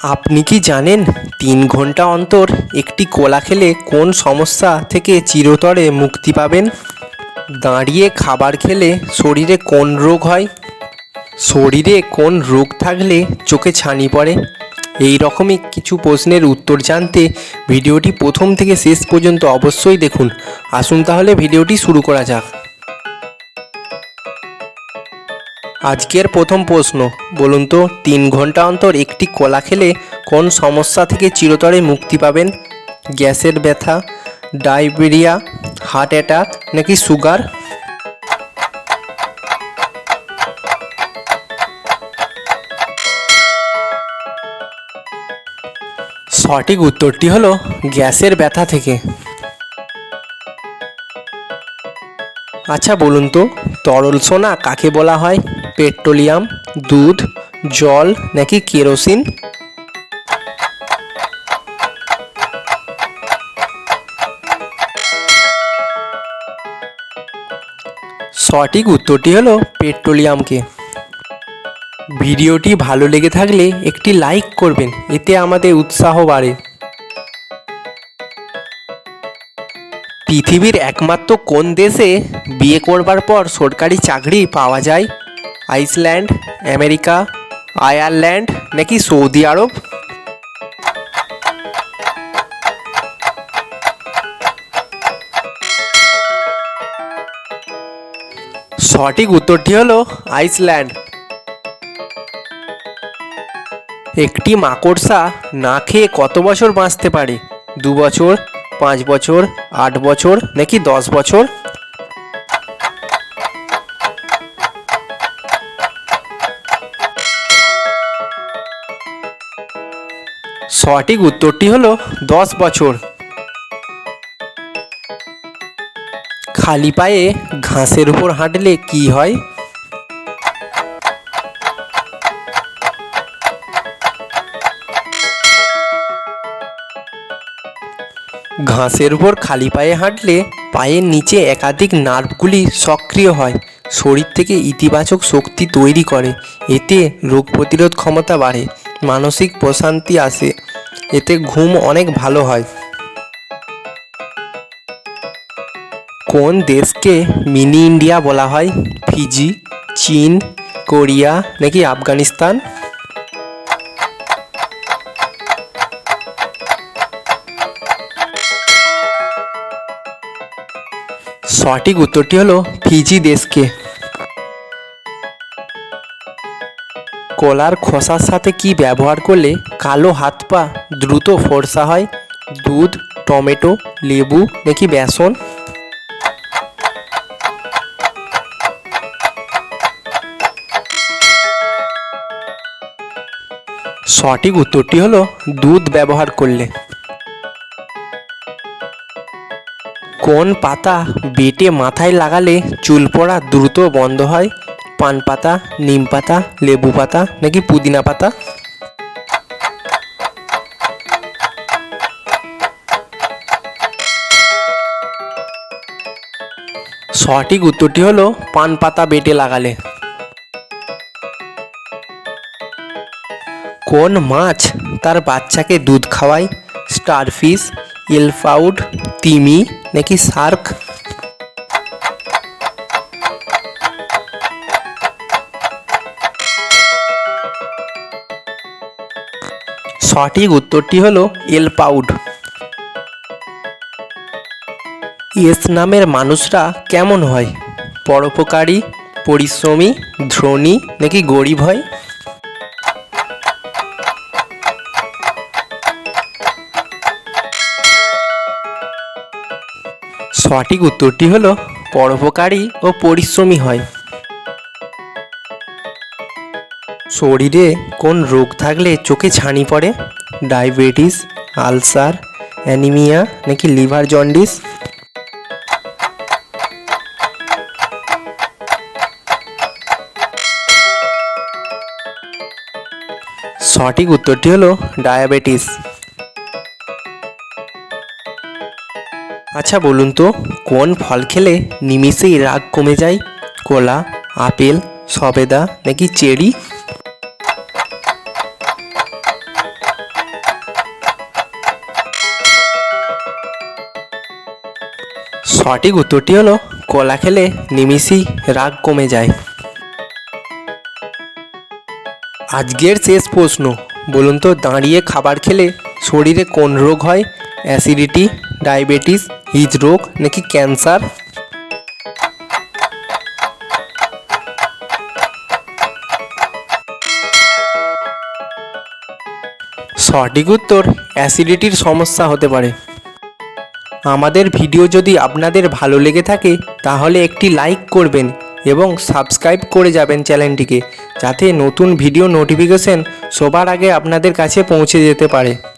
আপনি কি জানেন তিন ঘণ্টা অন্তর একটি কোলা খেলে কোন সমস্যা থেকে চিরতরে মুক্তি পাবেন? দাঁড়িয়ে খাবার খেলে শরীরে কোন রোগ হয়? শরীরে কোন রোগ থাকলে চোখে ছানি পড়ে? এই রকমই কিছু প্রশ্নের উত্তর জানতে ভিডিওটি প্রথম থেকে শেষ পর্যন্ত অবশ্যই দেখুন। আসুন তাহলে ভিডিওটি শুরু করা যাক। আজকের প্রথম প্রশ্ন, বলুন তো, তিন ঘণ্টা অন্তর একটি কলা খেলে কোন সমস্যা থেকে চিরতরে মুক্তি পাবেন? গ্যাসের ব্যথা, ডায়বেরিয়া, হার্ট অ্যাটাক নাকি সুগার? সঠিক উত্তরটি হলো গ্যাসের ব্যথা থেকে। আচ্ছা বলুন তো, তরল সোনা কাকে বলা হয়? পেট্রোলিয়াম, দুধ, জল নাকি কেরোসিন? সঠিক উত্তরটি হলো পেট্রোলিয়ামকে। ভিডিওটি ভালো লেগে থাকলে একটি লাইক করবেন, এতে আমাদের উৎসাহ বাড়ে। পৃথিবীর একমাত্র কোন দেশে বিয়ে করবার পর সরকারি চাকরি পাওয়া যায়? আইসল্যান্ড, আমেরিকা, আয়ারল্যান্ড নাকি সৌদি আরব? সঠিক উত্তরটি হলো আইসল্যান্ড। একটি মাকড়সা না খেয়ে কত বছর বাঁচতে পারে? দু বছর, পাঁচ বছর, আট বছর নাকি দশ বছর? সঠিক উত্তরটি হলো দশ বছর। খালি পায়ে ঘাসের উপর হাঁটলে কি হয়? ঘাসের উপর খালি পায়ে হাঁটলে পায়ের নিচে একাধিক নার্ভগুলি সক্রিয় হয়, শরীর থেকে ইতিবাচক শক্তি তৈরি করে। এতে রোগ প্রতিরোধ ক্ষমতা বাড়ে। মানসিক প্রশান্তি আসে। এতে ঘুম অনেক ভালো হয়। কোন দেশকে মিনি ইন্ডিয়া বলা হয়? ফিজি, চীন, কোরিয়া নাকি আফগানিস্তান? সঠিক উত্তরটি হলো ফিজি দেশকে। কলার খোসার সাথে কি ব্যবহার করলে কালো হাত পা দ্রুত ফর্সা হয়? দুধ, টমেটো, লেবু নাকি বেসন? সঠিক উত্তরটি হলো দুধ ব্যবহার করলে। কোন পাতা বেটে মাথায় লাগালে চুল পড়া দ্রুত বন্ধ হয়? পান পাতা, নিম পাতা, লেবু পাতা, নাকি পুদিনা পাতা? সঠিক উত্তরটি হলো পান পাতা বেটে লাগালে। কোন মাছ তার বাচ্চাকে দুধ খাওয়ায়? স্টারফিশ, এলফাউড, তিমি, নাকি শার্ক সঠিক উত্তরটি হলো এলপাউড এস নামের মানুষরা কেমন হয়? পরোপকারী, পরিশ্রমী, ধনী নাকি গরিব হয়? সঠিক উত্তরটি হলো পরোপকারী ও পরিশ্রমী হয়। শরীরে কোন রোগ থাকলে চোখে ছানি পড়ে? ডায়াবেটিস, আলসার, অ্যানিমিয়া নাকি লিভার জন্ডিস? সঠিক উত্তরটি হলো ডায়াবেটিস। আচ্ছা বলুন তো, কোন ফল খেলে নিমিষেই রাগ কমে যায়? কলা, আপেল, সবেদা নাকি চেরি? সঠিক উত্তরটি হলো, কলা খেলে নিমিষেই রাগ কমে যায়। আজকের শেষ প্রশ্ন, বলুন তো দাঁড়িয়ে খাবার খেলে শরীরে কোন রোগ হয়? অ্যাসিডিটি, ডায়াবেটিস হৃদরোগ নাকি ক্যান্সার? সঠিক উত্তর, অ্যাসিডিটির সমস্যা হতে পারে। আমাদের ভিডিও যদি আপনাদের ভালো লেগে থাকে, তাহলে একটি লাইক করবেন এবং সাবস্ক্রাইব করে যাবেন চ্যানেলটিকে, যাতে নতুন ভিডিও নোটিফিকেশন সবার আগে আপনাদের কাছে পৌঁছে যেতে পারে।